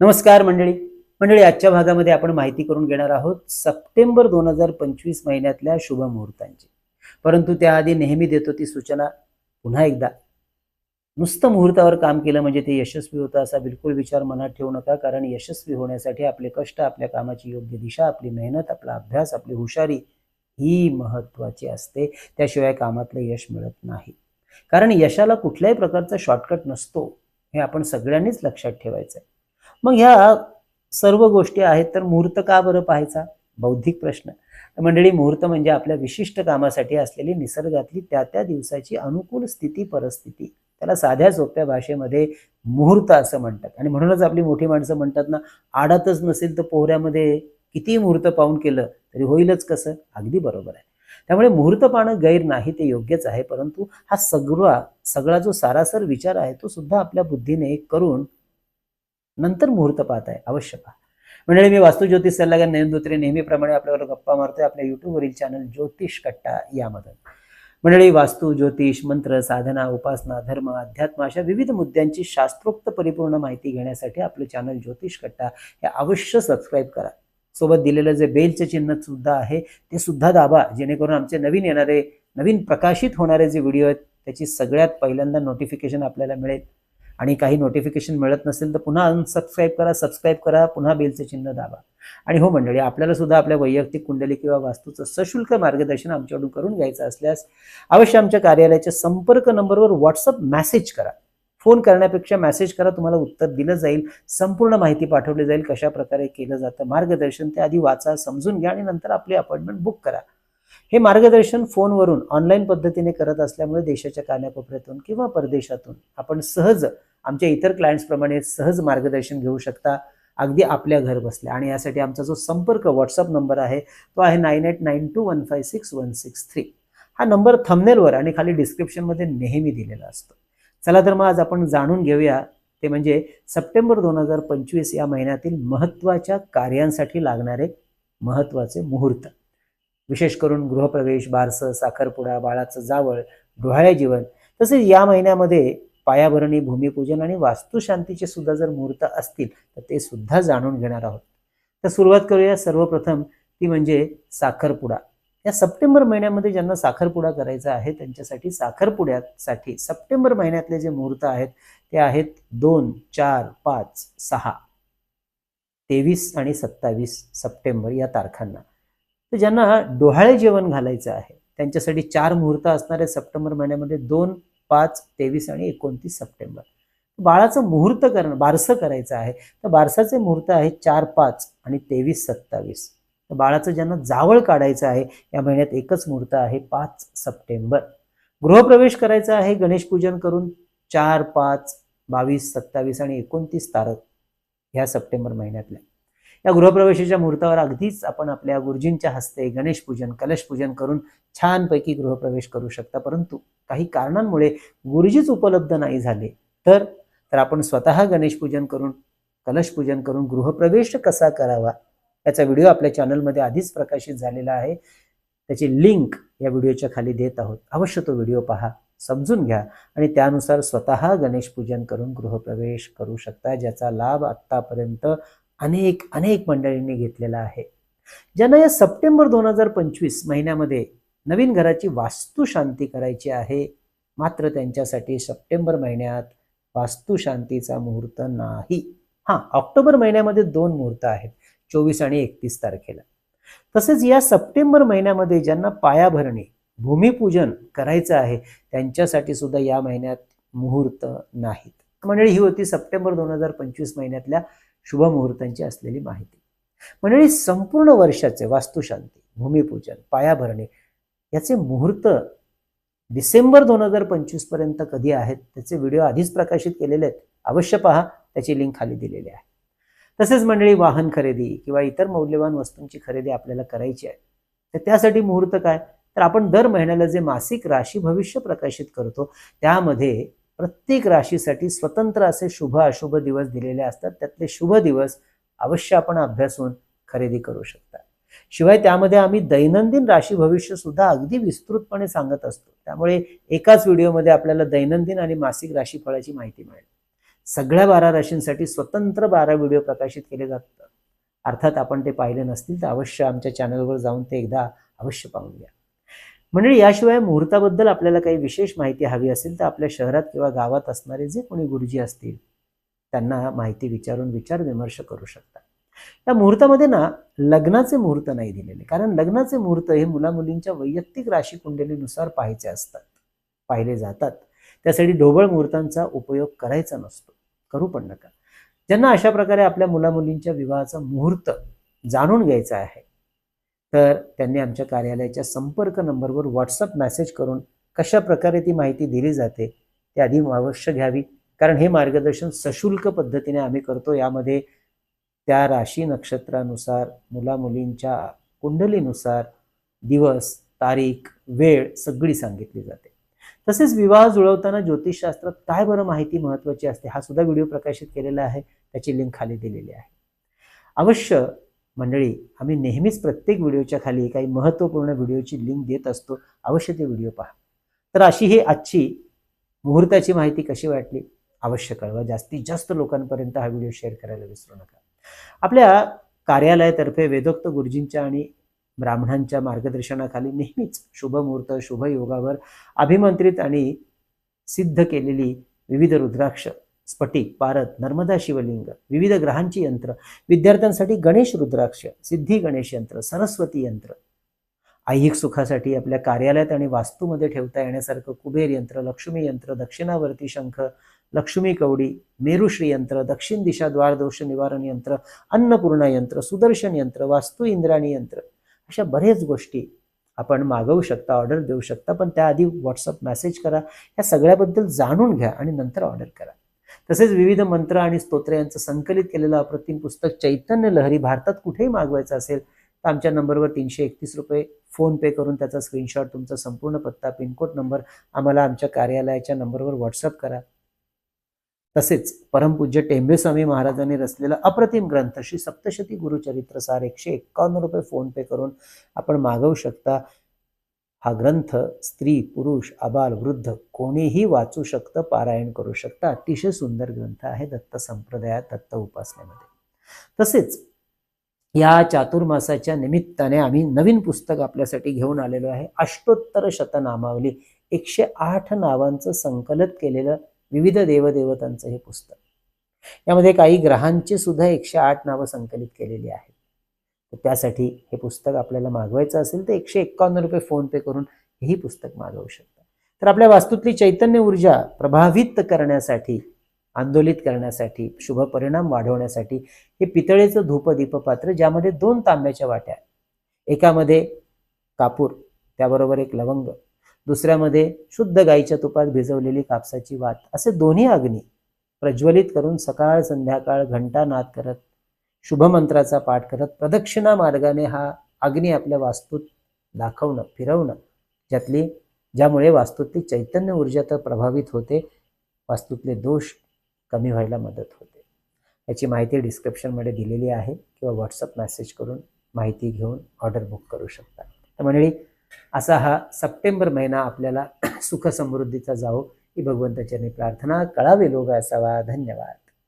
नमस्कार मंडळी. मंडळी आजच्या भागामध्ये आपण माहिती करून घेणार आहोत सप्टेंबर दोन हजार पंचवीस महिन्यातल्या शुभ मुहूर्तांची. परंतु त्याआधी नेहमी देतो ती सूचना पुन्हा एकदा. नुसतं मुहूर्तावर काम केलं म्हणजे ते यशस्वी होतं असा बिलकुल विचार मनात ठेवू नका कारण यशस्वी होण्यासाठी आपले कष्ट आपल्या कामाची योग्य दिशा आपली मेहनत आपला अभ्यास आपली हुशारी ही महत्वाची असते. त्याशिवाय कामातलं यश मिळत नाही. कारण यशाला कुठल्याही प्रकारचा शॉर्टकट नसतो हे आपण सगळ्यांनीच लक्षात ठेवायचं आहे मग ह्या सर्व गोष्टी आहेत तर मुहूर्त का बरं पाहायचा? बौद्धिक प्रश्न. मंडळी मुहूर्त म्हणजे आपल्या विशिष्ट कामासाठी असलेली निसर्गातली त्या त्या दिवसाची अनुकूल स्थिती परिस्थिती. त्याला साध्या सोप्या भाषेमध्ये मुहूर्त असं म्हणतात. आणि म्हणूनच आपली मोठी माणसं म्हणतात ना आडातच नसेल तर पोहऱ्यामध्ये किती मुहूर्त पाहून केलं तरी होईलच कसं? अगदी बरोबर आहे. त्यामुळे मुहूर्त पाहणं गैर नाही ते योग्यच आहे परंतु हा सगळा सगळा जो सारासर विचार आहे तो सुद्धा आपल्या बुद्धीने करून नंतर मुहूर्त पाहत आहे अवश्य पहा. म्हणजे मी वास्तू ज्योतिष सल्लागार नयन धोत्रे नेहमीप्रमाणे आपल्यावर गप्पा मारतोय. आपल्या युट्यूबवरील चॅनल ज्योतिष कट्टा यामध्ये. मंडळी वास्तू ज्योतिष मंत्र साधना उपासना धर्म अध्यात्म अशा विविध मुद्द्यांची शास्त्रोक्त परिपूर्ण माहिती घेण्यासाठी आपलं चॅनल ज्योतिष कट्टा हे अवश्य सबस्क्राईब करा. सोबत दिलेलं जे बेलचं चिन्ह सुद्धा आहे ते सुद्धा दाबा जेणेकरून आमचे नवीन येणारे नवीन प्रकाशित होणारे जे व्हिडिओ आहेत त्याची सगळ्यात पहिल्यांदा नोटिफिकेशन आपल्याला मिळेल. आणि काही नोटिफिकेशन मिळत नसेल तर पुन्हा अनसबस्क्राईब करा सबस्क्राईब करा पुन्हा बेलचं चिन्ह दाबा. आणि हो मंडळी आपल्याला सुद्धा आपल्या वैयक्तिक कुंडली किंवा वास्तूचं सशुल्क मार्गदर्शन आमच्याकडून करून घ्यायचं असल्यास अवश्य आमच्या कार्यालयाच्या संपर्क नंबरवर व्हॉट्सअप मेसेज करा. फोन करण्यापेक्षा मेसेज करा तुम्हाला उत्तर दिलं जाईल संपूर्ण माहिती पाठवली जाईल कशा प्रकारे केलं जातं मार्गदर्शन ते आधी वाचा समजून घ्या आणि नंतर आपली अपॉइंटमेंट बुक करा. हे मार्गदर्शन फोनवरून ऑनलाईन पद्धतीने करत असल्यामुळे देशाच्या कानाकोपऱ्यातून किंवा परदेशातून आपण सहज आमच्या इतर क्लायंट्सप्रमाणे सहज मार्गदर्शन घेऊ शकता. अगदी आपल्या घर बसल्या. आणि यासाठी आमचा जो संपर्क व्हॉट्सअप नंबर आहे तो आहे nine eight nine two one five six one six three हा नंबर थंबनेलवर आणि खाली डिस्क्रिप्शनमध्ये नेहमी दिलेला असतो. चला तर मग आज आपण जाणून घेऊया ते म्हणजे सप्टेंबर दोन हजार पंचवीस या महिन्यातील महत्त्वाच्या कार्यांसाठी लागणारे महत्त्वाचे मुहूर्त. विशेष करून गृहप्रवेश बारसं साखरपुडा बाळाचं जावळ डोहाळे जीवन तसेच या महिन्यामध्ये पायाभरणी भूमिपूजन आणि वास्तुशांतीचे सुद्धा जर मुहूर्त असतील तर ते सुद्धा जाणून घेणार आहोत. तर सुरुवात करूया. सर्वप्रथम ती म्हणजे साखरपुडा. या सप्टेंबर महिन्यामध्ये ज्यांना साखरपुडा करायचा आहे त्यांच्यासाठी साखरपुड्यासाठी सप्टेंबर महिन्यातले जे मुहूर्त आहेत ते आहेत दोन चार पाच सहा तेवीस आणि सत्तावीस सप्टेंबर या तारखांना. तर ज्यांना डोहाळे जेवण घालायचं आहे त्यांच्यासाठी चार मुहूर्त असणारे सप्टेंबर महिन्यामध्ये दोन पाच तेवीस आणि एकोणतीस सप्टेंबर. बाळाचं मुहूर्त करणं बारसं करायचं आहे तर बारसाचे मुहूर्त आहे चार पाच आणि तेवीस सत्तावीस. तर बाळाचं ज्यांना जावळ काढायचं आहे या महिन्यात एकच मुहूर्त आहे पाच सप्टेंबर. गृहप्रवेश करायचा आहे गणेश पूजन करून चार पाच बावीस सत्तावीस आणि एकोणतीस तारख ह्या सप्टेंबर महिन्यातल्या. या गृहप्रवेशाच्या मुहूर्तावर अगदीच आपण आपल्या गुरुजींच्या हस्ते गणेश पूजन कलश पूजन करून छानपैकी गृहप्रवेश करू शकता. परंतु काही कारणांमुळे गुरुजीच उपलब्ध नाही झाले तर तर आपण स्वतः गणेश पूजन करून कलश पूजन करून गृहप्रवेश कसा करावा? याचा व्हिडिओ आपल्या चॅनलमध्ये आधीच प्रकाशित झालेला आहे. त्याची लिंक या व्हिडिओच्या खाली देत आहोत. अवश्य तो व्हिडिओ पहा समजून घ्या आणि त्यानुसार स्वतः गणेश पूजन करून गृहप्रवेश करू शकता ज्याचा लाभ आत्तापर्यंत अनेक अनेक मंडळींनी घेतलेला आहे. ज्यांना या सप्टेंबर दोन हजार पंचवीस महिन्यामध्ये नवीन घराची वास्तुशांती करायची आहे मात्र त्यांच्यासाठी सप्टेंबर महिन्यात वास्तुशांतीचा मुहूर्त नाही. हां ऑक्टोबर महिन्यामध्ये दोन मुहूर्त आहेत चोवीस आणि एकतीस तारखेला. तसेच या सप्टेंबर महिन्यामध्ये ज्यांना पायाभरणी भूमिपूजन करायचं आहे त्यांच्यासाठी सुद्धा या महिन्यात मुहूर्त नाहीत. मंडळी ही होती सप्टेंबर दोन हजार पंचवीस महिन्यातल्या शुभ मुहूर्तांची असलेली माहिती. मंडळी संपूर्ण वर्षाचे वास्तुशांती भूमिपूजन पायाभरणी याचे मुहूर्त डिसेंबर दोन हजार पंचवीसपर्यंत कधी आहेत त्याचे व्हिडिओ आधीच प्रकाशित केलेले आहेत अवश्य पहा त्याची लिंक खाली दिलेली आहे. तसेच मंडळी वाहन खरेदी किंवा इतर मौल्यवान वस्तूंची खरेदी आपल्याला करायची आहे तर त्यासाठी मुहूर्त काय? तर आपण दर महिन्याला जे मासिक राशी भविष्य प्रकाशित करतो त्यामध्ये प्रत्येक राशीसाठी स्वतंत्र असे शुभ अशुभ दिवस दिलेले असतात. त्यातले शुभ दिवस अवश्य आपण अभ्यासून खरेदी करू शकता. शिवाय त्यामध्ये आम्ही दैनंदिन राशी भविष्य सुद्धा अगदी विस्तृतपणे सांगत असतो. त्यामुळे एकाच व्हिडिओमध्ये आपल्याला दैनंदिन आणि मासिक राशीफळाची माहिती मिळेल. सगळ्या बारा राशींसाठी स्वतंत्र बारा व्हिडिओ प्रकाशित केले जातात. अर्थात आपण ते पाहिले नसतील तर अवश्य आमच्या चॅनलवर जाऊन ते एकदा अवश्य पाहून घ्या. मंडळी याशिवाय मुहूर्ताबद्दल आपल्याला काही विशेष माहिती हवी असेल तर आपल्या शहरात किंवा गावात असणारे जे कोणी गुरुजी असतील त्यांना माहिती विचारून विचार विमर्श करू शकता या मुहूर्तामध्ये ना लग्नाचे मुहूर्त नाही दिलेले. कारण लग्नाचे मुहूर्त हे मुलामुलींच्या वैयक्तिक राशी कुंडलीनुसार पाहायचे असतात पाहिले जातात. त्यासाठी ढोबळ मुहूर्तांचा उपयोग करायचा नसतो. करू पण नका. ज्यांना अशा प्रकारे आपल्या मुलामुलींच्या विवाहाचा मुहूर्त जाणून घ्यायचा आहे तर त्यांनी आमच्या कार्यालयाच्या संपर्क नंबरवर व्हॉट्सअप मेसेज करून कशा प्रकारे ती माहिती दिली जाते ते आधी अवश्य घ्यावी. कारण हे मार्गदर्शन सशुल्क पद्धतीने आम्ही करतो. यामध्ये त्या राशी नक्षत्रानुसार मुलामुलींच्या कुंडलीनुसार दिवस तारीख वेळ सगळी सांगितली जाते. तसेच विवाह जुळवताना ज्योतिषशास्त्रात काय बरं माहिती महत्त्वाची असते हा सुद्धा व्हिडिओ प्रकाशित केलेला आहे. त्याची लिंक खाली दिलेली आहे. अवश्य मंडळी आम्ही नेहमीच प्रत्येक व्हिडिओच्या खाली काही महत्त्वपूर्ण व्हिडिओची लिंक देत असतो. अवश्य ते व्हिडिओ पहा. तर अशी ही आजची मुहूर्ताची माहिती कशी वाटली? अवश्य कळवा. जास्तीत जास्त लोकांपर्यंत हा व्हिडिओ शेअर करायला विसरू नका. आपल्या कार्यालयातर्फे वेदोक्त गुरुजींच्या आणि ब्राह्मणांच्या मार्गदर्शनाखाली नेहमीच शुभ मुहूर्त शुभ योगावर अभिमंत्रित आणि सिद्ध केलेली विविध रुद्राक्ष स्फटिक पारद नर्मदा शिवलिंग विविध ग्रहांची यंत्र विद्यार्थ्यांसाठी गणेश रुद्राक्ष सिद्धी गणेश यंत्र सरस्वती यंत्र. ऐहिक सुखासाठी आपल्या कार्यालयात आणि वास्तूमध्ये ठेवता येण्यासारखं कुबेर यंत्र लक्ष्मी यंत्र दक्षिणावर्ती शंख लक्ष्मी कवडी मेरुश्री यंत्र दक्षिण दिशा द्वारदोष निवारण यंत्र अन्नपूर्णा यंत्र सुदर्शन यंत्र वास्तू इंद्राणी यंत्र. अशा बरेच गोष्टी आपण मागवू शकता ऑर्डर देऊ शकता पण त्याआधी व्हॉट्सअप मेसेज करा. या सगळ्याबद्दल जाणून घ्या आणि नंतर ऑर्डर करा. तसेच विविध मंत्र आणि स्तोत्र यांचं संकलित केलेलं अप्रतिम पुस्तक चैतन्य लहरी भारतात कुठेही मागवायचं असेल तर आमच्या नंबरवर तीनशे एकतीस रुपये फोन पे करून त्याचा स्क्रीनशॉट तुमचा संपूर्ण पत्ता पिनकोड नंबर आम्हाला आमच्या कार्यालयाच्या नंबरवर व्हॉट्सअप करा. तसेच परमपूज्य टेंबे स्वामी महाराजांनी रचलेला अप्रतिम ग्रंथ श्री सप्तशती गुरुचरित्रसार एकशे एक्कावन्न रुपये फोन पे करून आपण मागवू शकता. हा ग्रंथ स्त्री पुरुष आबाल वृद्ध कोणीही वाचू शकतं पारायण करू शकतं. अतिशय सुंदर ग्रंथ आहे दत्त संप्रदायात दत्त उपासनेमध्ये. तसेच या चातुर्मासाच्या निमित्ताने आम्ही नवीन पुस्तक आपल्यासाठी घेऊन आलेलो आहे. अष्टोत्तर शतनामावली एकशे आठ नावांचं संकलित केलेलं विविध देवदेवतांचं हे पुस्तक. यामध्ये काही ग्रहांची सुद्धा एकशे आठ नावं संकलित केलेली आहेत. त्यासाठी हे पुस्तक आपल्याला मागवायचं असेल तर एकशे एक्कावन्न रुपये फोन पे करून हेही पुस्तक मागवू शकता. तर आपल्या वास्तूतली चैतन्य ऊर्जा प्रभावित करण्यासाठी आंदोलित करण्यासाठी शुभ परिणाम वाढवण्यासाठी हे पितळेचं धूपदीप पात्र ज्यामध्ये दोन तांब्याच्या वाट्या एकामध्ये कापूर त्याबरोबर एक लवंग. दुसऱ्यामध्ये शुद्ध गाईच्या तुपात भिजवलेली कापसाची वात. असे दोन्ही अग्नी प्रज्वलित करून सकाळ संध्याकाळ घंटा नाद करत शुभमंत्राचा पाठ करत प्रदक्षिणा मार्गाने हा अग्नी आपल्या वास्तूत दाखवणं फिरवणं. ज्यातली ज्यामुळे वास्तूतली चैतन्य ऊर्जा तर प्रभावित होते वास्तूतले दोष कमी व्हायला मदत होते. याची माहिती डिस्क्रिप्शनमध्ये दिलेली आहे किंवा व्हॉट्सअप मेसेज करून माहिती घेऊन ऑर्डर बुक करू शकता. तर मंडळी असा हा सप्टेंबर महिना आपल्याला सुख समृद्धीचा जावो. ही भगवंताच्यानी प्रार्थना कळावे लोक असावा. धन्यवाद.